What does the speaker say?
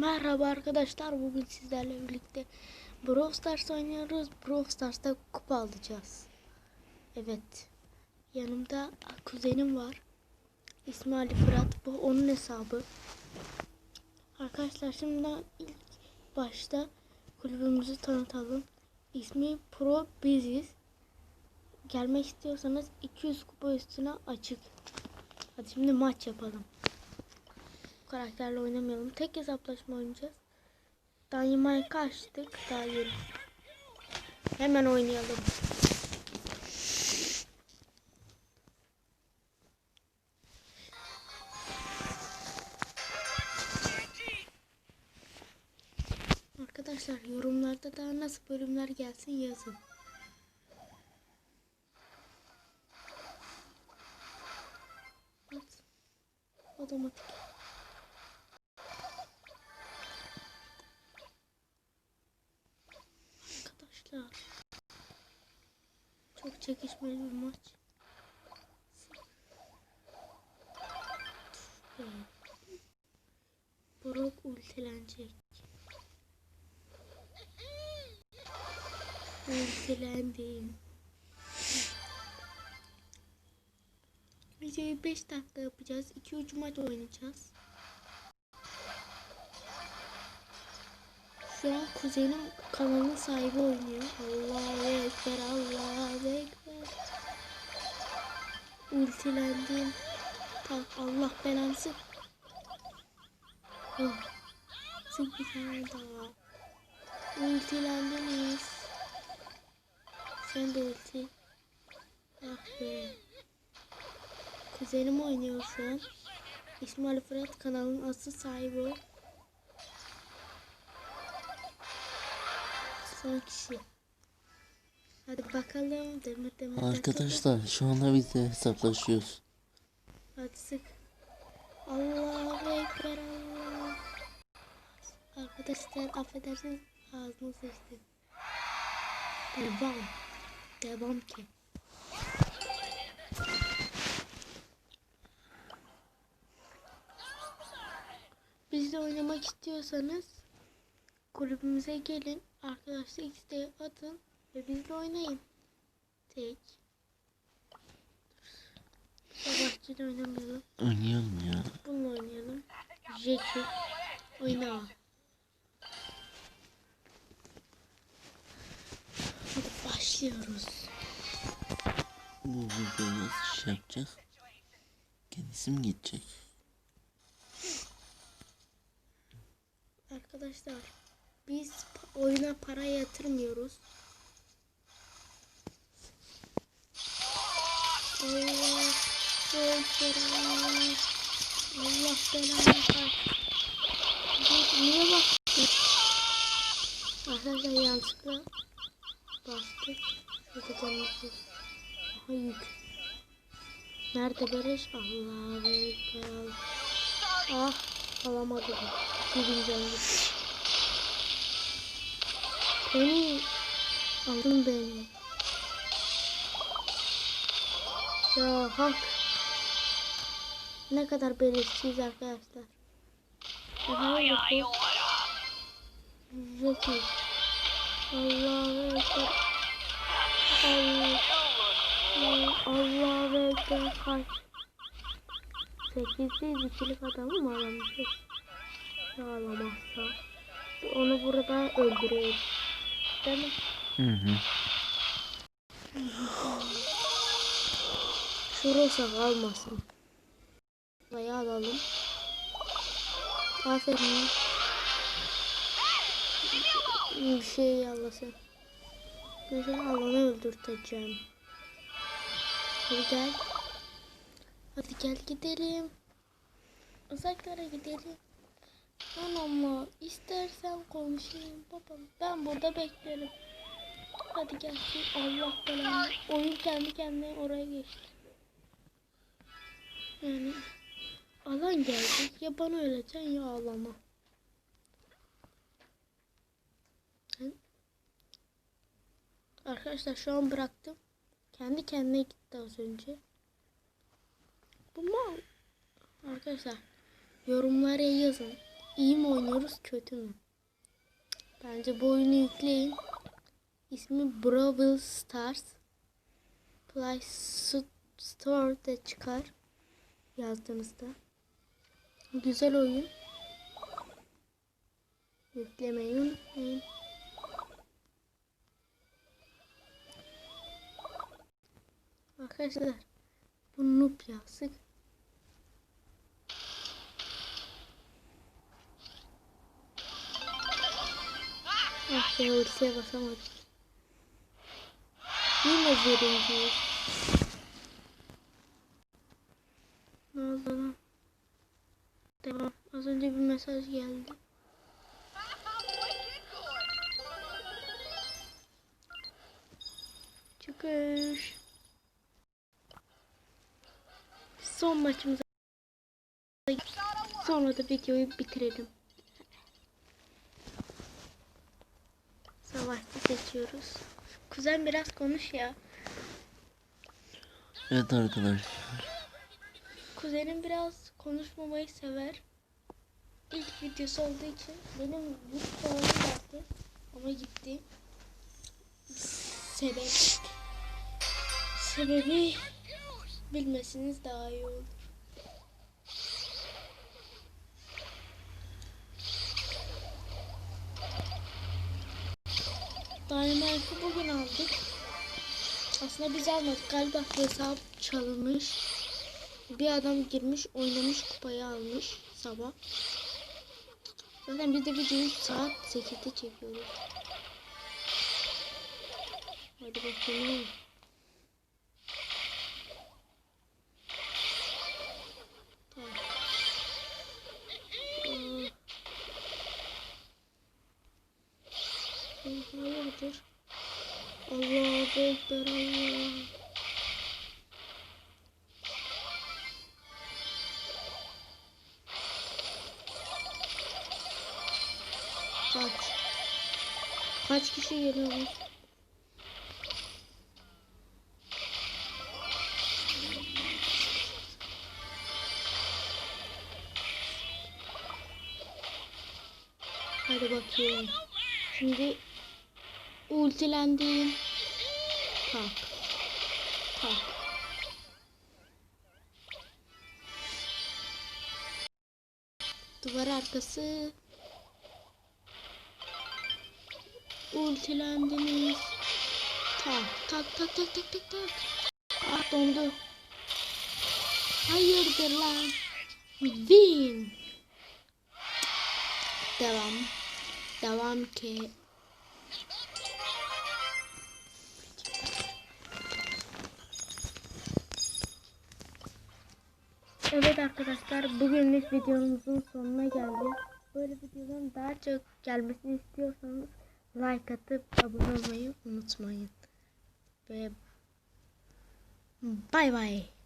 Merhaba arkadaşlar. Bugün sizlerle birlikte Brawl Stars oynuyoruz. Brawl Stars'ta kupa alacağız. Evet. Yanımda kuzenim var. İsmi Ali Fırat. Bu onun hesabı. Arkadaşlar şimdi ilk başta kulübümüzü tanıtalım. İsmi Pro Biziz. Gelmek istiyorsanız 200 kupa üstüne açık. Hadi şimdi maç yapalım. Karakterle oynamayalım. Tek hesaplaşma oynayacağız. Dynamite açtık. Daha yeni. Hemen oynayalım. Arkadaşlar yorumlarda daha nasıl bölümler gelsin yazın. Otomatik. Çekişmeli bir maç. Brock ultilenecek. Ultilendim. Videoyu 5 dakika yapacağız. 2-3 maç oynayacağız. Şu an kuzenim kanalın sahibi oynuyor. Allahu Ekber, Allahu Ekber. Ultilendim. Tak Allah belanı sık. Oh. Sık bir tane daha. Ultilendiniz. Sen de ulti. Ah be. Kuzenim oynuyor şu an. İsmi Ali Fırat kanalın asıl sahibi o. Son kişi. Hadi bakalım. Demir demir. Arkadaşlar şu anda biz de hesaplaşıyoruz. Hadi sık. Allahu Ekber Allah. Arkadaşlar affedersiniz ağzını sıçtım. Devam. Devam ki. Bizle oynamak istiyorsanız kulübümüze gelin. Arkadaşlar isteği atın ve bizle oynayın. Tek. Savaşçıyla oynamayalım. Oynayalım ya. Bununla oynayalım. Jackie. Oyna. Hadi başlıyoruz. Bu videoyu nasıl şey yapacağız? Kendisi mi gidecek? Arkadaşlar biz oyuna para yatırmıyoruz. Allah Allah. Allah belanı. Dur, Niye bastın? Arkadaşlar yanlışlıkla bastık. Şurada yok. Aha yük. Nerede beleş? Allah Ekber. Ah alamadım. Sizin canınız. Beni aldın beni. Ya hak. Ne kadar belirsiz arkadaşlar. Aha bakın. Zeki. Allahu Ekber. Allah. Allahu Ekber. Kaç. Sekizdeyiz ikilik adamı mı alamışız? Ya alamazsa. Onu burada öldürüyoruz. Mi? Hı hı. Şurası kalmasın. Burayı alalım. Aferin. Bir şey yallasın. Mesela alanı öldürteceğim. Hadi gel. Hadi gel gidelim. Uzaklara gidelim. Anamla istersen konuşayım babam. Ben burada beklerim. Hadi gelsin. Allah belanı. Oyun kendi kendine oraya geçti. Yani alan geldi. Ya bana öleceksin ya ağlama. Arkadaşlar şu an bıraktım. Kendi kendine gitti az önce. Bu mal. Arkadaşlar yorumlara yazın. İyi mi oynuyoruz kötü mü? Bence bu oyunu yükleyin. İsmi Brawl Stars. Play Store'da çıkar. Yazdığınızda. Güzel oyun. Yüklemeyi unutmayın. Arkadaşlar bu noob yazık. Ah be ultiye basamadım. Yine birinciyiz. Ne oldu lan? Devam. Az önce bir mesaj geldi. Çıkış. Son maçımıza sonra da videoyu bitirelim. Savaşçı seçiyoruz. Kuzen biraz konuş ya. Evet arkadaşlar. Kuzenim biraz konuşmamayı sever. İlk videosu olduğu için benim ilk kanalım vardı ama gitti. Sebep sebebi bilmesiniz daha iyi olur. Dynamite'ı bugün aldık. Aslında biz almadık. Galiba hesap çalınmış. Bir adam girmiş oynamış kupayı almış sabah. Zaten biz de videoyu saat 8'de çekiyoruz. Hadi bakalım. Allahu Ekber Allah. Kaç? Kaç kişi geliyor? Hadi bakayım. Şimdi ultilendim. Tak. Tak. Duvar arkası. Ultilendiniz. Tak tak tak tak tak tak tak. Ah dondu. Hayırdır lan. Win. Devam. Devam ki. Evet arkadaşlar bugünlük videomuzun sonuna geldik. Böyle videoların daha çok gelmesini istiyorsanız like atıp abone olmayı unutmayın. Ve bay bay.